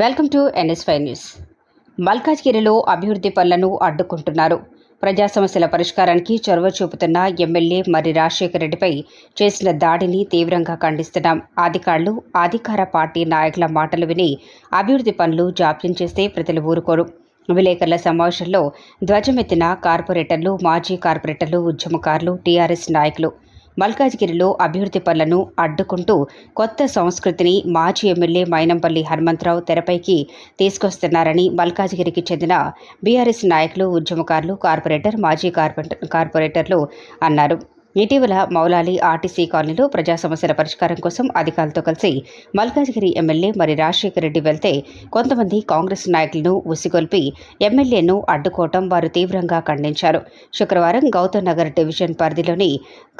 Welcome to ఎన్ఎస్ఫై news. మల్కాజ్గిరిలో అభివృద్ధి పనులను అడ్డుకుంటున్నారు. ప్రజా సమస్యల పరిష్కారానికి చొరవ చూపుతున్న ఎమ్మెల్యే మరి రాజశేఖర రెడ్డిపై చేసిన దాడిని తీవ్రంగా ఖండిస్తున్నాం. అధికారులు అధికార పార్టీ నాయకుల మాటలు విని అభివృద్ధి పనులు జాప్యం చేస్తే ప్రజలు ఊరుకోరు. విలేకరుల సమావేశంలో ధ్వజమెత్తిన కార్పొరేటర్లు మాజీ కార్పొరేటర్లు ఉద్యమకారులు టీఆర్ఎస్ నాయకులు మల్కాజ్గిరిలో అభివృద్ధి పనులను అడ్డుకుంటూ కొత్త సంస్కృతిని మాజీ ఎమ్మెల్యే మైనంపల్లి హనుమంతరావు తెరపైకి తీసుకొస్తున్నారని మల్కాజ్గిరికి చెందిన బీఆర్ఎస్ నాయకులు ఉద్యమకారులు కార్పొరేటర్ మాజీ కార్పొరేటర్లు అన్నారు. ఇటీవల మౌలాలి ఆర్టీసీ కాలనీలో ప్రజా సమస్యల పరిష్కారం కోసం అధికారులతో కలిసి మల్కాజ్గిరి ఎమ్మెల్యే మరి రాజశేఖర రెడ్డి వెళ్తే కొంతమంది కాంగ్రెస్ నాయకులను ఉసిగొల్పి ఎమ్మెల్యేను అడ్డుకోవటం వారు తీవ్రంగా ఖండించారు. శుక్రవారం గౌతమ్ నగర్ డివిజన్ పరిధిలోని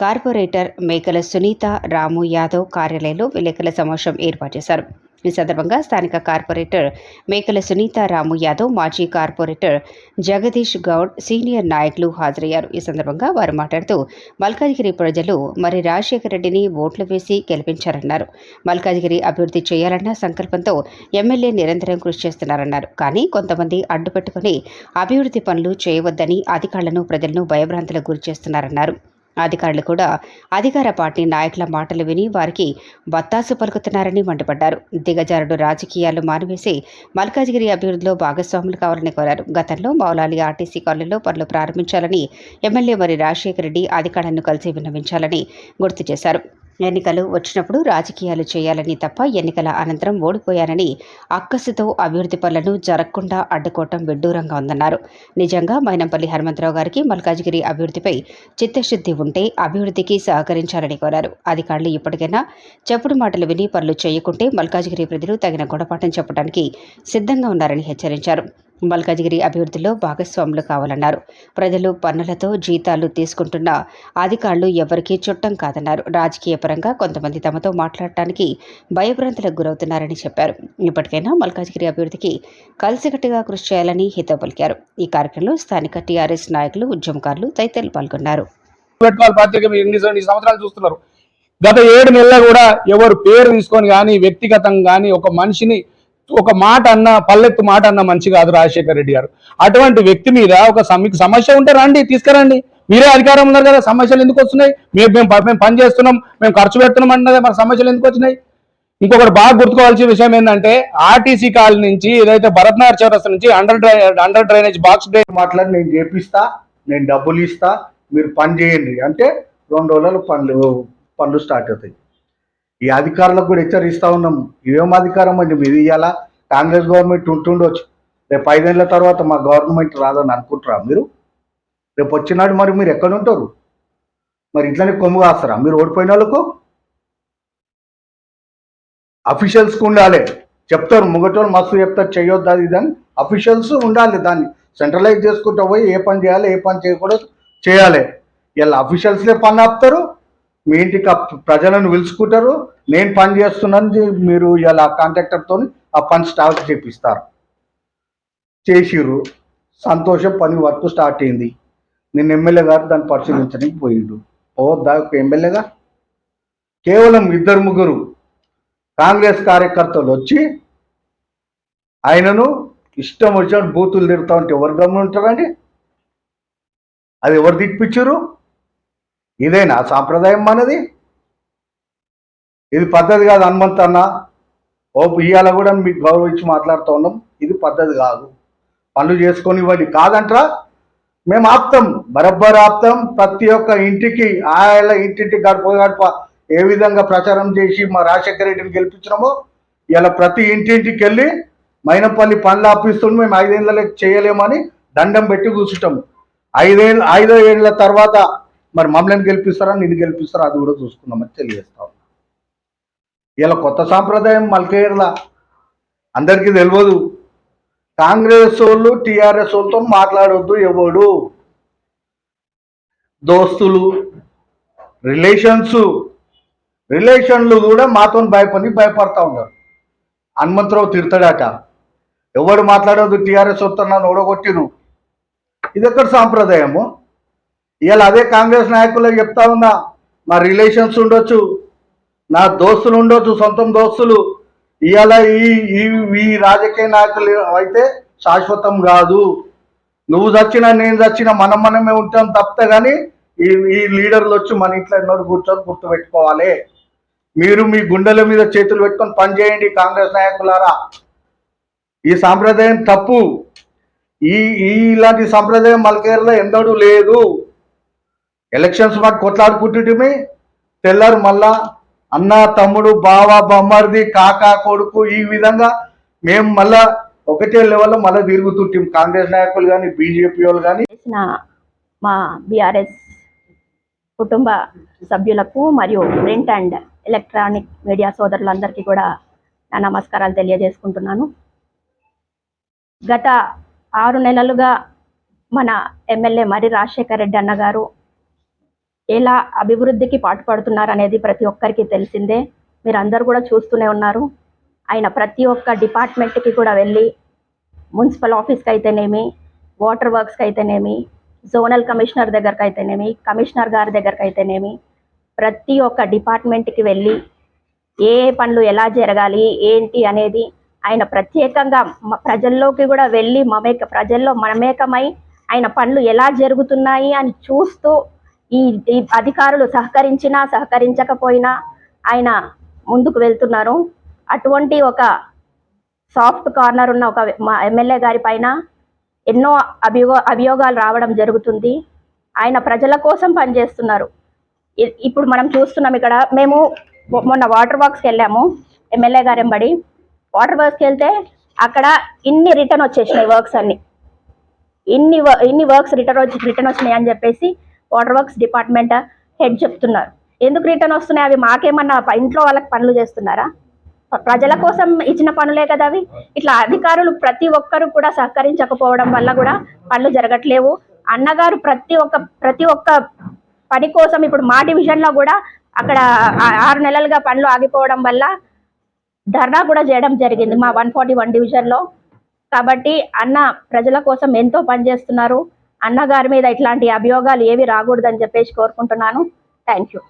కార్పొరేటర్ మేకల సునీత రాము యాదవ్ కార్యాలయంలో విలేకరుల సమావేశం ఏర్పాటు చేశారు. ఈ సందర్భంగా స్థానిక కార్పొరేటర్ మేకల సునీత రాము యాదవ్ మాజీ కార్పొరేటర్ జగదీష్ గౌడ్ సీనియర్ నాయకులు హాజరయ్యారు. ఈ సందర్భంగా వారు మాట్లాడుతూ మల్కాజ్గిరి ప్రజలు మరి రాజశేఖర రెడ్డిని ఓట్లు వేసి గెలిపించారన్నారు. మల్కాజ్గిరి అభివృద్ధి చేయాలన్న సంకల్పంతో ఎమ్మెల్యే నిరంతరం కృషి చేస్తున్నారన్నారు. కానీ కొంతమంది అడ్డుపెట్టుకుని అభివృద్ధి పనులు చేయవద్దని అధికారులను ప్రజలను భయభ్రాంతులకు గురి చేస్తున్నారన్నారు. అధికారులు కూడా అధికార పార్టీ నాయకుల మాటలు విని వారికి బత్తాసు పలుకుతున్నారని మండిపడ్డారు. దిగజారుడు రాజకీయాలు మానివేసి మల్కాజ్గిరి అభివృద్ధిలో భాగస్వాములు కావాలని కోరారు. గతంలో మౌలాలి ఆర్టీసీ కాలనీలో పనులు ప్రారంభించాలని ఎమ్మెల్యే మరి రాజశేఖర రెడ్డి అధికారులను కలిసి విన్నవించాలని గుర్తు చేశారు. ఎన్నికలు వచ్చినప్పుడు రాజకీయాలు చేయాలని తప్ప ఎన్నికల అనంతరం ఓడిపోయారని అక్కసుతో అభివృద్ధి పనులను జరగకుండా అడ్డుకోవటం విడ్డూరంగా ఉందన్నారు. నిజంగా మైనంపల్లి హనుమంతరావు గారికి మల్కాజ్గిరి అభివృద్ధిపై చిత్తశుద్ధి ఉంటే అభివృద్ధికి సహకరించాలని కోరారు. అధికారులు ఇప్పటికైనా చెప్పుడు మాటలు విని పనులు చేయకుంటే మల్కాజ్గిరి ప్రజలు తగిన గుణపాఠం చెప్పడానికి సిద్ధంగా ఉన్నారని హెచ్చరించారు. మల్కాజ్గిరి అభివృద్ధిలో భాగస్వాములు కావాలన్నారు. ప్రజలు పన్నులతో జీతాలు తీసుకుంటున్న అధికారులు ఎవరికీ చుట్టం కాదన్నారు. రాజకీయ పరంగా కొంతమంది తమతో మాట్లాడటానికి భయభ్రాంతులకు గురవుతున్నారని చెప్పారు. ఇప్పటికైనా మల్కాజ్గిరి అభివృద్ధికి కలిసికట్టుగా కృషి చేయాలని హితవు పలికారు. ఈ కార్యక్రమంలో స్థానిక టీఆర్ఎస్ నాయకులు ఉద్యమకారులు తదితరులు పాల్గొన్నారు. సంవత్సరాలు చూస్తున్నారు. గత ఏడు నెలలు కూడా ఎవరు పేరు తీసుకొని కానీ వ్యక్తిగతంగా కానీ ఒక మనిషిని ఒక మాట అన్న పల్లెత్తు మాట అన్న మంచి కాదు రాజశేఖర రెడ్డి గారు. అటువంటి వ్యక్తి మీద ఒక మీకు సమస్య ఉంటే రండి తీసుకురండి. మీరే అధికారం ఉన్నారు కదా సమస్యలు ఎందుకు వస్తున్నాయి? మేము మేము మేము పని చేస్తున్నాం మేము ఖర్చు పెడుతున్నాం అన్నదే మన సమస్యలు ఎందుకు వచ్చినాయి? ఇంకొకటి బాగా గుర్తుకోవాల్సిన విషయం ఏంటంటే ఆర్టీసీ కాలనీ నుంచి ఏదైతే భరత్నగర్ చౌరస్తా నుంచి under dry under drainage box drain మాట్లాడి నేను చేపిస్తా నేను డబ్బులు ఇస్తా మీరు పని చేయండి. అంటే రెండు రోజులు పనులు పనులు స్టార్ట్ అవుతాయి. ఈ అధికారులకు కూడా హెచ్చరిస్తూ ఉన్నాం. ఇవేం అధికారం అండి? మీది ఇవాళ కాంగ్రెస్ గవర్నమెంట్ ఉంటుండొచ్చు. రేపు ఐదేళ్ళ తర్వాత మా గవర్నమెంట్ రాదని అనుకుంటారా మీరు? రేపు వచ్చినాడు మరి మీరు ఎక్కడ ఉంటారు? మరి ఇట్లనే కొమ్ము కాస్తారా? మీరు ఓడిపోయిన వాళ్ళకు? అఫీషియల్స్కి ఉండాలి. చెప్తారు. ముగటోళ్ళు మస్తు చెప్తారు. చేయొద్దు అది దాన్ని అని. అఫీషియల్స్ ఉండాలి దాన్ని. సెంట్రలైజ్ చేసుకుంటూ పోయి ఏ పని చేయాలి ఏ పని చేయకూడదు చేయాలి. ఇలా అఫీషియల్స్లే పని ఆపుతారు. మీ ఇంటికి ఆ ప్రజలను పిలుచుకుంటారు. నేను పని చేస్తున్నాను మీరు ఇలా కాంట్రాక్టర్తో ఆ పని స్టార్ట్ చేపిస్తారు. చేసిర్రు. సంతోషం పని వర్క్ స్టార్ట్ అయింది. నేను ఎమ్మెల్యే గారు దాన్ని పరిశీలించడానికి పోయిండు. పోవద్దా ఒక ఎమ్మెల్యేగా కేవలం ఇద్దరు ముగ్గురు కాంగ్రెస్ కార్యకర్తలు వచ్చి ఆయనను ఇష్టం వచ్చినట్టు బూతులు తిడతా ఉంటే ఎవరు గమనం ఉంటారండి అది ఎవరు దిక్పించారు ఇదేనా సాంప్రదాయం మనది. ఇది పద్ధతి కాదు హనుమంత్ అన్న. ఓ ఇవాళ కూడా మీకు గౌరవించి మాట్లాడుతూ ఉన్నాం. ఇది పద్ధతి కాదు. పనులు చేసుకొని ఇవ్వండి. కాదంటరా మేము ఆప్తాం. బరబ్బర్ ఆప్తాం. ప్రతి ఒక్క ఇంటికి ఆయన ఇంటింటికి గడప గడప ఏ విధంగా ప్రచారం చేసి మా రాజశేఖర రెడ్డిని గెలిపించినామో ఇలా ప్రతి ఇంటింటికి వెళ్ళి మైనపల్లి పనులు ఆపిస్తుంది మేము ఐదేళ్ళకి చేయలేమని దండం పెట్టి కూర్చుంటాం ఐదేళ్ళు ఐదో ఏళ్ళ తర్వాత మరి మమ్మల్ని గెలిపిస్తారా? నిన్ను గెలిపిస్తారా? అది కూడా చూసుకున్నామని తెలియజేస్తాం ఇలా కొత్త సాంప్రదాయం మల్కేర్ల అందరికీ తెలియదు కాంగ్రెస్ వాళ్ళు టీఆర్ఎస్ వాళ్ళతో మాట్లాడొద్దు ఎవడు. దోస్తులు రిలేషన్స్ రిలేషన్లు కూడా మాతో భయపడి భయపడతా ఉన్నారు. హనుమంతరావు తిడతాడట. ఎవడు మాట్లాడొద్దు టీఆర్ఎస్ వస్తున్నాను ఓడగొట్టిను ఇది ఎక్కడ సాంప్రదాయము? ఇవాళ అదే కాంగ్రెస్ నాయకులకు చెప్తా ఉన్నా మా రిలేషన్స్ ఉండొచ్చు నా దోస్తులు ఉండొచ్చు సొంతం దోస్తులు. ఇవాళ ఈ ఈ ఈ రాజకీయ నాయకులు అయితే శాశ్వతం కాదు. నువ్వు చచ్చినా నేను చచ్చినా మనం మనమే ఉంటాం తప్పితే కానీ ఈ ఈ లీడర్లు వచ్చి మన ఇంట్లో ఎన్నోడు కూర్చొని గుర్తుపెట్టుకోవాలి. మీరు మీ గుండెల మీద చేతులు పెట్టుకొని పనిచేయండి కాంగ్రెస్ నాయకులారా. ఈ సాంప్రదాయం తప్పు. ఈ ఇలాంటి సాంప్రదాయం మల్కేరులో ఎన్నడూ లేదు. ఎలక్షన్స్ మాకు కొట్లాడుకుంటుంటే తెల్లారు మళ్ళా అన్న తమ్ముడు బావ బొమ్మర్ది కాకా కొడుకు ఈ విధంగా మేము మళ్ళా ఒకటే లెవెల్లో మళ్ళీ తిరుగుతుంటాం కాంగ్రెస్ నాయకులు కానీ బీజేపీ వాళ్ళు కానీ మా బీఆర్ఎస్ కుటుంబ సభ్యులకు మరియు ప్రింట్ అండ్ ఎలక్ట్రానిక్ మీడియా సోదరులందరికీ కూడా నా నమస్కారాలు తెలియజేసుకుంటున్నాను. గత ఆరు నెలలుగా మన ఎమ్మెల్యే మరి రాజశేఖర్ రెడ్డి అన్నగారు ఎలా అభివృద్ధికి పాటుపడుతున్నారు అనేది ప్రతి ఒక్కరికి తెలిసిందే. మీరు అందరు కూడా చూస్తూనే ఉన్నారు. ఆయన ప్రతి ఒక్క డిపార్ట్మెంట్కి కూడా వెళ్ళి మున్సిపల్ ఆఫీస్కి అయితేనేమి వాటర్ వర్క్స్కి అయితేనేమి జోనల్ కమిషనర్ దగ్గరకు అయితేనేమి కమిషనర్ గారి దగ్గరకు అయితేనేమి ప్రతి ఒక్క డిపార్ట్మెంట్కి వెళ్ళి ఏ పనులు ఎలా జరగాలి ఏంటి అనేది ఆయన ప్రత్యేకంగా ప్రజల్లోకి కూడా వెళ్ళి మమేక ప్రజల్లో మమేకమై ఆయన పనులు ఎలా జరుగుతున్నాయి అని చూస్తూ ఈ అధికారులు సహకరించినా సహకరించకపోయినా ఆయన ముందుకు వెళ్తున్నారు. అటువంటి ఒక సాఫ్ట్ కార్నర్ ఉన్న ఒక మా ఎమ్మెల్యే గారి పైన ఎన్నో అభియో అభియోగాలు రావడం జరుగుతుంది. ఆయన ప్రజల కోసం పనిచేస్తున్నారు. ఇ- ఇప్పుడు మనం చూస్తున్నాం ఇక్కడ మేము మొన్న వాటర్ వర్క్స్కి వెళ్ళాము ఎమ్మెల్యే గారు ఎంబడి వాటర్ వర్క్స్కి వెళ్తే అక్కడ ఇన్ని రిటర్న్ వచ్చేసినాయి వర్క్స్ అన్ని. ఇన్ని ఇన్ని వర్క్స్ రిటర్న్ వచ్చి రిటర్న్ వచ్చినాయి అని చెప్పేసి వాటర్ వర్క్స్ డిపార్ట్మెంట్ హెడ్ చెప్తున్నారు. ఎందుకు రిటర్న్ వస్తున్నాయి? అవి మాకేమన్నా ఇంట్లో వాళ్ళకి పనులు చేస్తున్నారా? ప్రజల కోసం ఇచ్చిన పనులే కదా అవి. ఇట్లా అధికారులు ప్రతి ఒక్కరు కూడా సహకరించకపోవడం వల్ల కూడా పనులు జరగట్లేవు. అన్నగారు ప్రతి ఒక్క ప్రతి ఒక్క పని కోసం ఇప్పుడు మా డివిజన్లో కూడా అక్కడ ఆరు నెలలుగా పనులు ఆగిపోవడం వల్ల ధర్నా కూడా చేయడం జరిగింది మా వన్ ఫార్టీ వన్ డివిజన్లో. కాబట్టి అన్న ప్రజల కోసం ఎంతో పనిచేస్తున్నారు అన్నగారి మీద ఇట్లాంటి అభియోగాలు ఏవి రాకూడదని చెప్పేసి కోరుకుంటున్నాను. Thank you